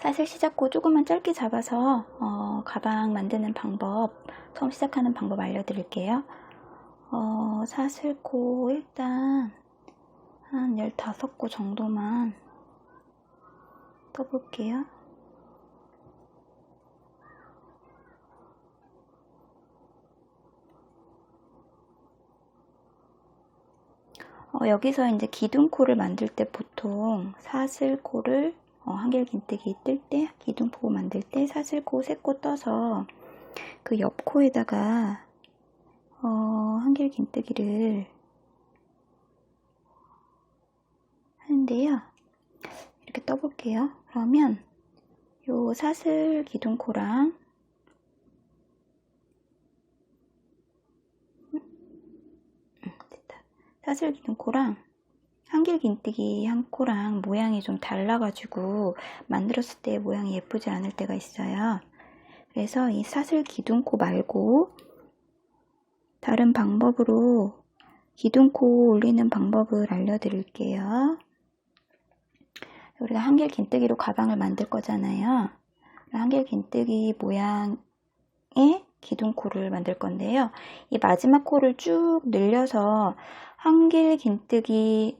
사실 시작고 조금만 짧게 잡아서 어, 가방 만드는 방법, 처음 시작하는 방법 알려드릴게요. 어, 사슬코 일단 한 15코 정도만 떠볼게요. 어, 여기서 이제 기둥코를 만들 때 보통 사슬코를 어, 한길긴뜨기 뜰 때, 기둥코 만들 때 사슬코 세코 떠서 그 옆코에다가 어, 한길긴뜨기를 하는데요. 이렇게 떠볼게요. 그러면 요 사슬 기둥코랑 사슬 기둥코랑 한길긴뜨기 한 코랑 모양이 좀 달라가지고 만들었을 때 모양이 예쁘지 않을 때가 있어요. 그래서 이 사슬 기둥코 말고 다른 방법으로 기둥코 올리는 방법을 알려드릴게요. 우리가 한길 긴뜨기로 가방을 만들 거잖아요. 한길 긴뜨기 모양의 기둥코를 만들 건데요. 이 마지막 코를 쭉 늘려서 한길 긴뜨기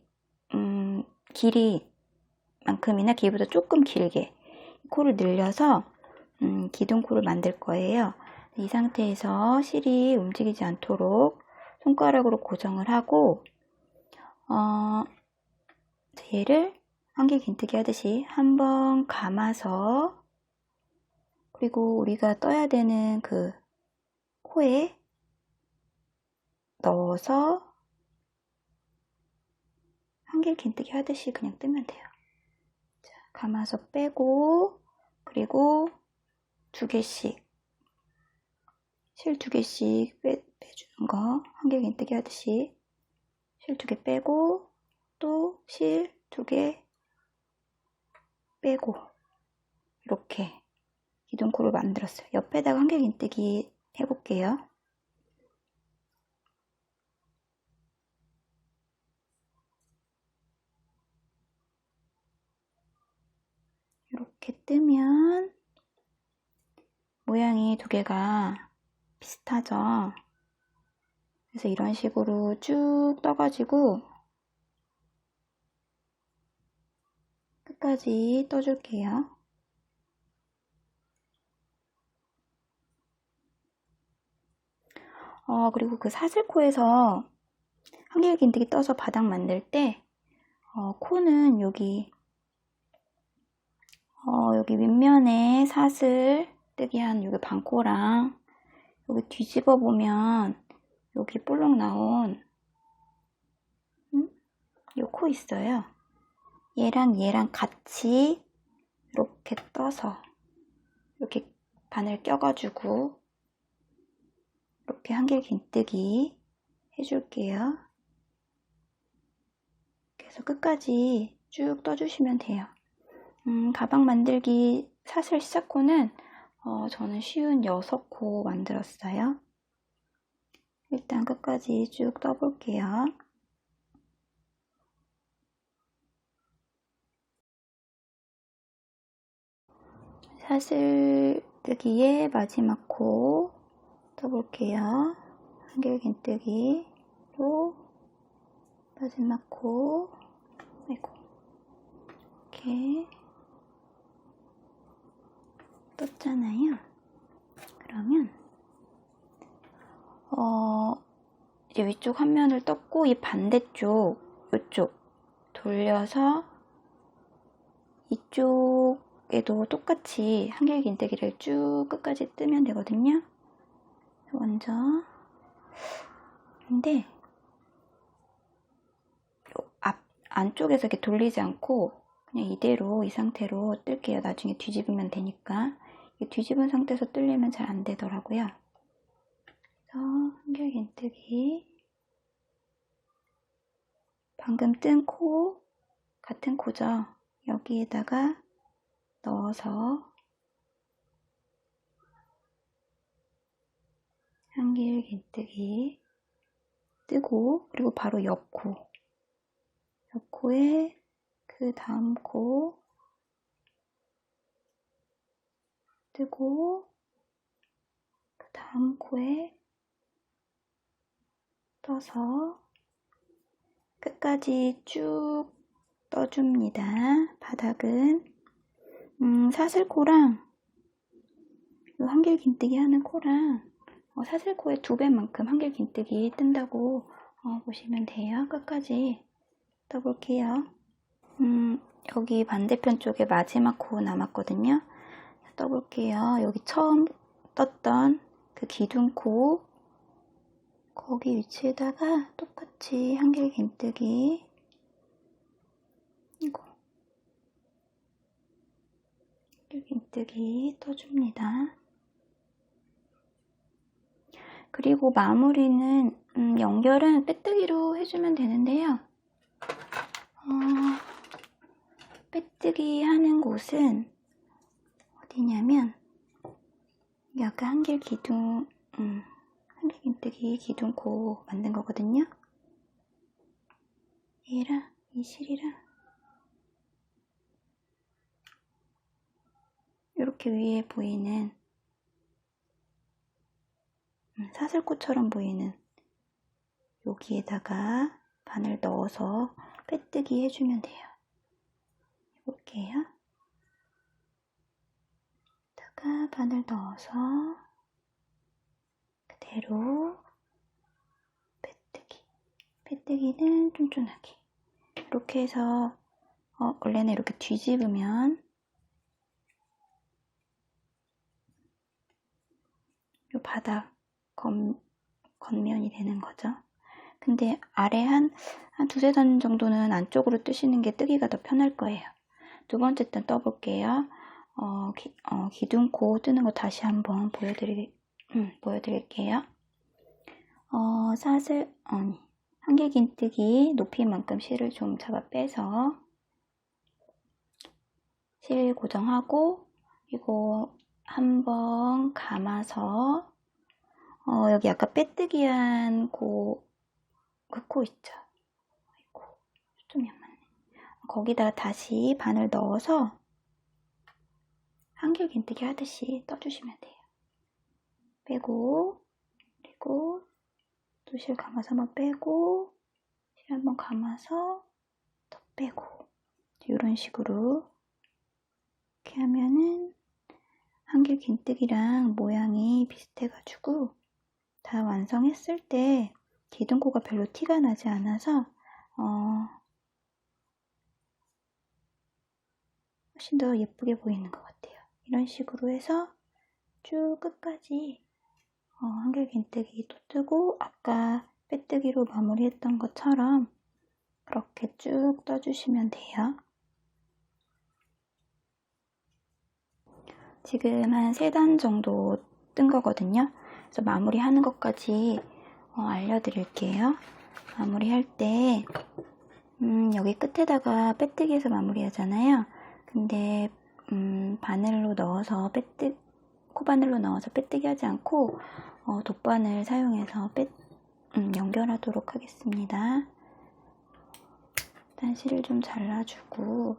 음, 길이만큼이나 길보다 조금 길게 코를 늘려서 음, 기둥코를 만들 거예요. 이 상태에서 실이 움직이지 않도록 손가락으로 고정을 하고 어, 얘를 한길 긴뜨기 하듯이 한번 감아서 그리고 우리가 떠야 되는 그 코에 넣어서 한길 긴뜨기 하듯이 그냥 뜨면 돼요. 자, 감아서 빼고 그리고 두 개씩 실 두 개씩 빼, 빼주는 거 한길 긴뜨기 하듯이 실 두 개 빼고 또 실 두 개 빼고 이렇게 기둥코를 만들었어요. 옆에다가 한길 긴뜨기 해볼게요. 이렇게 뜨면 모양이 두 개가 비슷하죠. 그래서 이런 식으로 쭉 떠가지고 끝까지 떠줄게요. 어, 그리고 그 사슬코에서 한길긴뜨기 떠서 바닥 만들 때 어, 코는 여기 어, 여기 윗면에 사슬 뜨기 한 여기 반코랑 여기 뒤집어 보면 여기 볼록 나온 음? 요코 있어요. 얘랑 얘랑 같이 이렇게 떠서 이렇게 바늘 껴가지고 이렇게 한길 긴뜨기 해줄게요. 그래서 끝까지 쭉 떠주시면 돼요. 음, 가방 만들기 사슬 시작코는 어, 저는 쉬운 6코 만들었어요. 일단 끝까지 쭉 떠볼게요. 사슬 뜨기의 마지막 코 떠볼게요. 한길긴뜨기로 마지막 코 아이고 이렇게 떴잖아요. 그러면 어 이제 위쪽 한 면을 떴고 이 반대쪽 이쪽 돌려서 이쪽에도 똑같이 한길긴뜨기를 쭉 끝까지 뜨면 되거든요. 먼저 근데 앞 안쪽에서 이렇게 돌리지 않고 그냥 이대로 이 상태로 뜰게요. 나중에 뒤집으면 되니까 뒤집은 상태에서 뜰리면 잘 안 되더라고요. 그래서 한결긴뜨기 방금 뜬 코 같은 코죠. 여기에다가 넣어서 한길긴뜨기 뜨고 그리고 바로 옆코 옆코에 그 다음 코 뜨고 그 다음 코에 떠서 끝까지 쭉 떠줍니다. 바닥은 음, 사슬코랑 이 한길긴뜨기 하는 코랑 어, 사슬코의 두 배만큼 한길긴뜨기 뜬다고 어, 보시면 돼요. 끝까지 떠볼게요. 음, 여기 반대편 쪽에 마지막 코 남았거든요. 떠볼게요. 여기 처음 떴던 그 기둥코 거기 위치에다가 똑같이 한길 긴뜨기 이거 한길 긴뜨기 떠줍니다. 그리고 마무리는 음, 연결은 빼뜨기로 해주면 되는데요. 어, 빼뜨기 하는 곳은 여기 아까 한길 기둥 음, 한길 긴뜨기 기둥코 만든 거거든요. 얘랑 이 실이랑 이렇게 위에 보이는 음, 사슬꽃처럼 보이는 여기에다가 바늘 넣어서 빼뜨기 해주면 돼요. 해볼게요. 여기다가 바늘 넣어서 그대로 빼뜨기. 빼뜨기는 쫀쫀하게. 이렇게 해서 어, 원래는 이렇게 뒤집으면 이 바닥 겉, 겉면이 되는 거죠. 근데 아래 한, 한 두세 단 정도는 안쪽으로 뜨시는 게 뜨기가 더 편할 거예요. 두 번째 단 떠볼게요. 어, 기, 어, 기둥코 뜨는 거 다시 한번 보여드리, 음, 보여드릴게요. 어, 사슬, 아니, 한길 긴뜨기 높이만큼 실을 좀 잡아 빼서 실 고정하고 이거 한번 감아서 어, 여기 아까 빼뜨기한 고, 그 코 있죠? 아이고, 초점이 안 맞네. 거기다가 다시 바늘 넣어서 한길긴뜨기 하듯이 떠주시면 돼요. 빼고, 그리고 또 실 감아서 한번 빼고, 실 한번 감아서 더 빼고, 이런 식으로 이렇게 하면은 한길 긴뜨기랑 모양이 비슷해가지고 다 완성했을 때 기둥코가 별로 티가 나지 않아서 어, 훨씬 더 예쁘게 보이는 것 같아요. 이런 식으로 해서 쭉 끝까지 어, 한길 긴뜨기 또 뜨고 아까 빼뜨기로 마무리했던 것처럼 그렇게 쭉 떠주시면 돼요. 지금 한세단 정도 뜬 거거든요. 그래서 마무리하는 것까지 어, 알려드릴게요. 마무리할 때 음, 여기 끝에다가 빼뜨기해서 마무리하잖아요. 근데 음, 바늘로 넣어서 빼뜨 코바늘로 넣어서 빼뜨기 하지 않고 어, 돗바늘 사용해서 빼, 음, 연결하도록 하겠습니다. 일단 실을 좀 잘라주고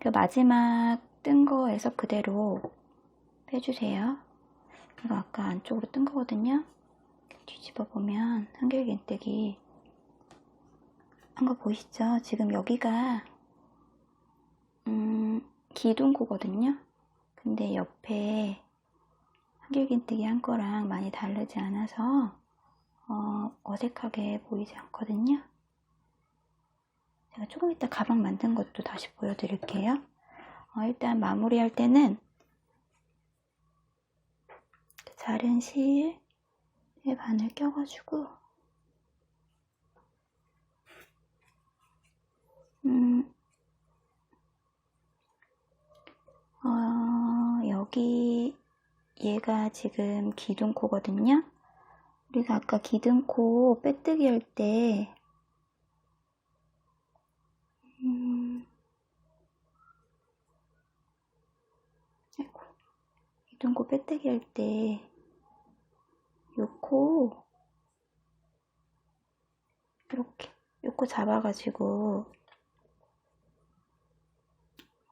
그 마지막 뜬 거에서 그대로 빼주세요. 이거 아까 안쪽으로 뜬 거거든요. 뒤집어 보면 한길긴뜨기 한 거 보이시죠? 지금 여기가 음, 기둥코거든요. 근데 옆에 한길긴뜨기 한 거랑 많이 다르지 않아서 어, 어색하게 보이지 않거든요. 제가 조금 이따 가방 만든 것도 다시 보여드릴게요. 어, 일단 마무리할 때는 자른 실에 바늘 껴가지고 음, 어, 여기 얘가 지금 기둥코거든요. 우리가 아까 기둥코 빼뜨기 할때 음, 아이고, 기둥코 빼뜨기 할 때 요코 이렇게 요코 잡아가지고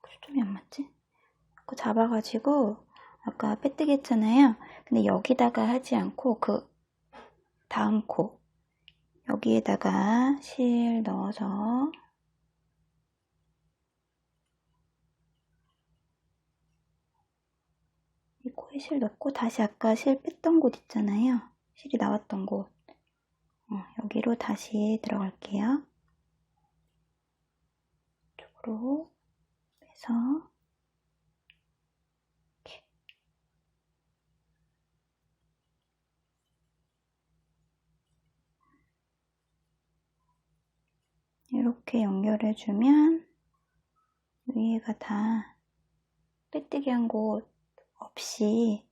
초점이 안 맞지? 요코 잡아가지고 아까 빼뜨기 했잖아요. 근데 여기다가 하지 않고 그 다음 코 여기에다가 실 넣어서 이 코에 실 넣고 다시 아까 실 뺐던 곳 있잖아요. 실이 나왔던 곳. 어, 여기로 다시 들어갈게요. 이쪽으로 빼서 이렇게 연결해주면 위에가 다 빼뜨기 한 곳 없이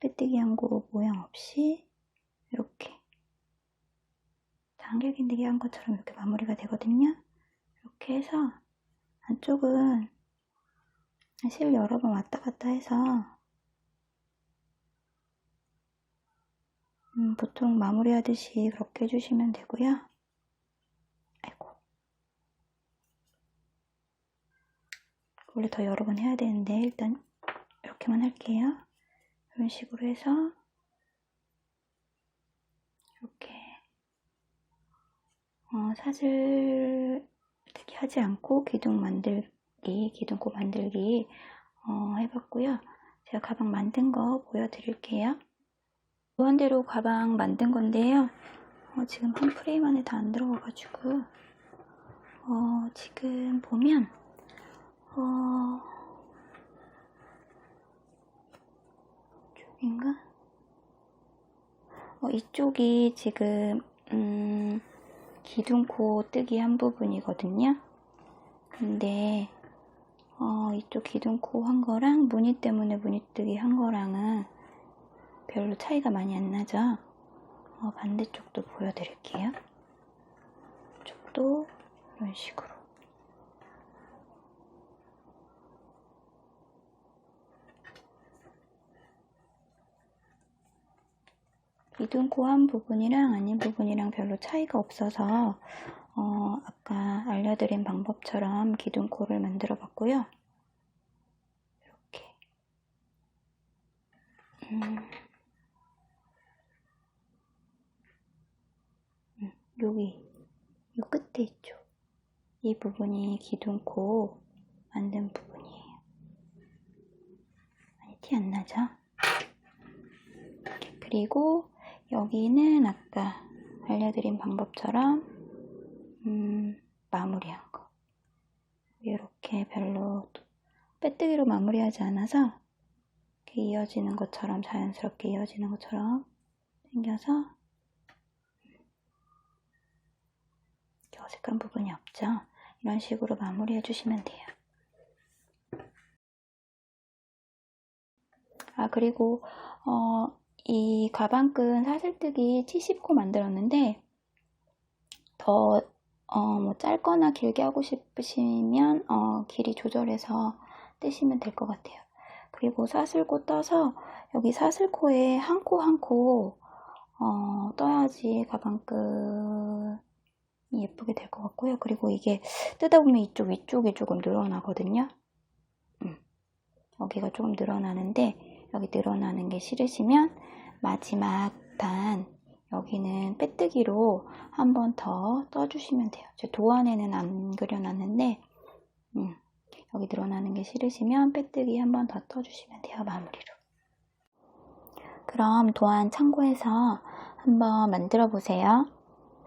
빼뜨기 한 곳 모양 없이 이렇게 단결긴데기 한 것처럼 이렇게 마무리가 되거든요. 이렇게 해서 안쪽은 실 여러 번 왔다 갔다 해서 음, 보통 마무리하듯이 그렇게 해주시면 되고요. 아이고 원래 더 여러 번 해야 되는데 일단 이렇게만 할게요. 이런 식으로 해서 이렇게 어, 사슬 특히 하지 않고 기둥 만들기, 기둥코 만들기 어, 해봤고요. 제가 가방 만든 거 보여드릴게요. 무한대로 가방 만든 건데요. 어, 지금 한 프레임 안에 다 안 들어가가지고 어, 지금 보면 어, 이쪽인가? 어, 이쪽이 지금 음, 기둥 코 뜨기 한 부분이거든요. 근데 어, 이쪽 기둥 코 한 거랑 무늬 때문에 무늬 뜨기 한 거랑은 별로 차이가 많이 안 나죠. 어, 반대쪽도 보여드릴게요. 이쪽도 이런 식으로. 기둥코 한 부분이랑 아닌 부분이랑 별로 차이가 없어서 어, 아까 알려드린 방법처럼 기둥코를 만들어 봤고요. 이렇게 음. 음, 여기 이 끝에 있죠. 이 부분이 기둥코 만든 부분이에요. 많이 티 안 나죠? 그리고 여기는 아까 알려드린 방법처럼 음, 마무리한 거. 이렇게 별로 빼뜨기로 마무리하지 않아서 이렇게 이어지는 것처럼 자연스럽게 이어지는 것처럼 생겨서 어색한 부분이 없죠? 이런 식으로 마무리해 주시면 돼요. 아 그리고 어, 이 가방끈 사슬뜨기 70코 만들었는데 더 어, 뭐 짧거나 길게 하고 싶으시면 어, 길이 조절해서 뜨시면 될 것 같아요. 그리고 사슬코 떠서 여기 사슬코에 한 코 한코 어, 떠야지 가방끈이 예쁘게 될 것 같고요. 그리고 이게 뜨다 보면 이쪽 위쪽이 조금 늘어나거든요. 음, 여기가 조금 늘어나는데 여기 늘어나는 게 싫으시면 마지막 단 여기는 빼뜨기로 한 번 더 떠주시면 돼요. 제 도안에는 안 그려놨는데 음, 여기 늘어나는 게 싫으시면 빼뜨기 한 번 더 떠주시면 돼요. 마무리로. 그럼 도안 참고해서 한번 만들어 보세요.